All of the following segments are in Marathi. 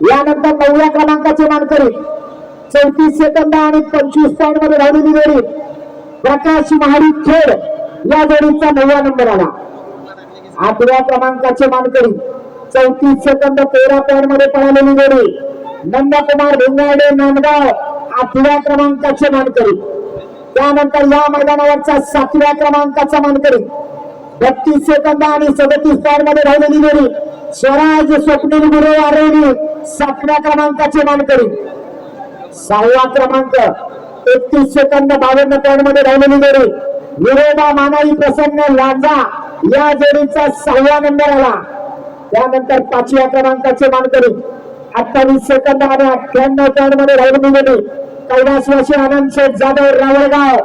यानंतर नवव्या क्रमांकाचे मानकरी चौतीस सेकंद आणि पंचवीस पॉईंटमध्ये धावलेली जोडी प्रकाश महाडी खेड या जोडीचा नववा नंबर आला. आठव्या क्रमांकाचे मानकरी चौतीस सेकंद तेरा पॉईंटमध्ये पळालेली जोडी नंदकुमार भिंगाडे नांदगाव आठव्या क्रमांकाचे मानकरी. त्यानंतर या मैदानावरचा सातव्या क्रमांकाचा मानकरी बत्तीस सेकंद आणि सदतीस पॉईंटमध्ये राहिलेली जोडी स्वराज स्वप्नील गुरु आरवली सातव्या क्रमांकाचे मानकरी. सहावा क्रमांक एकतीस सेकंद बावन्न पॉईंटमध्ये राहिलेली जोडी. विरोधा मानाई प्रसन्न लांजा या जोडीचा सहावा नंबर आला. त्यानंतर पाचव्या क्रमांकाचे मानकरी अठ्ठावीस सेकंद आणि अठ्ठ्याण्णव पॉईंटमध्ये राहिलेली जोडी. कैलासवासी आनंद शेठ जाधव रावळगाव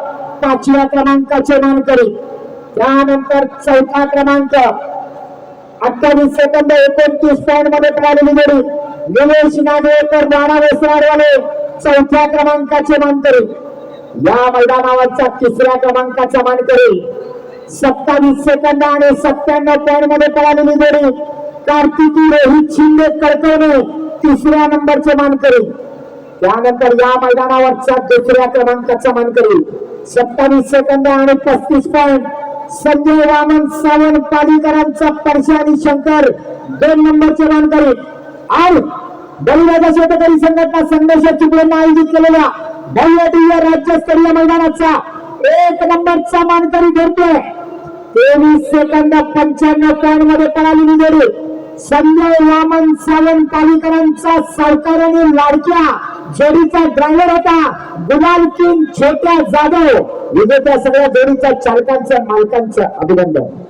पाचव्या क्रमांकाचे मानकरी. त्यानंतर चौथा क्रमांक अठ्ठावीस सेकंद एकोणतीस पॉईंटमध्ये पळालेली जोडी. निलेश नागवेकर बारा वेसराडवाले चौथ्या क्रमांकाचे मानकरी. या मैदानावरचा तिसऱ्या क्रमांकाचा मानकरी सत्तावीस सेकंद आणि सत्त्याण्णव पॉईंटमध्ये पळालेली जोडी कार्तिकी रोहित शिंदे कळकवणे तिसऱ्या नंबरचे मानकरी. त्यानंतर या मैदानावरचा दुसऱ्या क्रमांकाचा मानकरी सत्तावीस सेकंद आणि पस्तीस पॉईंट संजय वामन सावंत पालिकरांचा परशा आणि शंकर दोन नंबरचे मानकरी. आणि बलिराजा शेतकरी संघटना संघर्ष चिपळून आयोजित केलेल्या भव्य दिव्य राज्यस्तरीय मैदानाचा एक नंबरचा मानकरी ठरतोय. तेवीस सेकंद पंच्याण्णव पॉईंटमध्ये पळालेली जोडी संजय वामन सावंत पालिकरांचा सावकार आणि लाडक्या जोडीचा ड्रायव्हर होता गुलाल किंग छोट्या जाधव. विजेत्या सगळ्या जोडीच्या चालकांचं मालकांचं अभिनंदन.